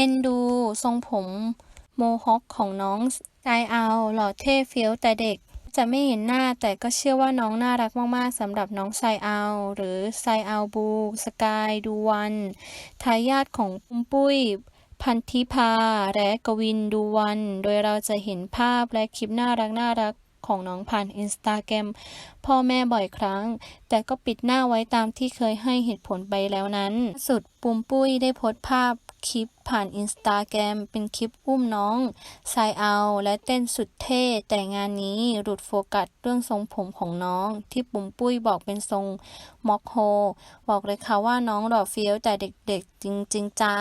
เอ็นดูทรงผมโมฮอคของน้องไซเอาหล่อเท่เฟี้ยวแต่เด็กจะไม่เห็นหน้าแต่ก็เชื่อว่าน้องน่ารักมากๆสำหรับน้องไซเอา หรือไซเอาบู สกายดูวันทายาทของปุ้มปุ้ย พันธิพา และกวินดูวัน โดยเราจะเห็นภาพและคลิปน่ารักน่ารักของน้องผ่านอินสตาแกรมพ่อแม่บ่อยครั้ง แต่ก็ปิดหน้าไว้ตามที่เคยให้เหตุผลไปแล้วนั้น สุดปุมปุ้ยได้โพสต์ภาพ คลิปผ่านอินสตาแกรมเป็นคลิปอุ้มน้องไซเอาและเต้นสุดเท่ แต่งานนี้หลุดโฟกัสเรื่องทรงผมของน้อง ที่ปุ่มปุ้ยบอกเป็นทรงม็อกโฮ บอกเลยค่ะว่าน้องหล่อเฟี้ยวแต่เด็กๆจริงๆจ้า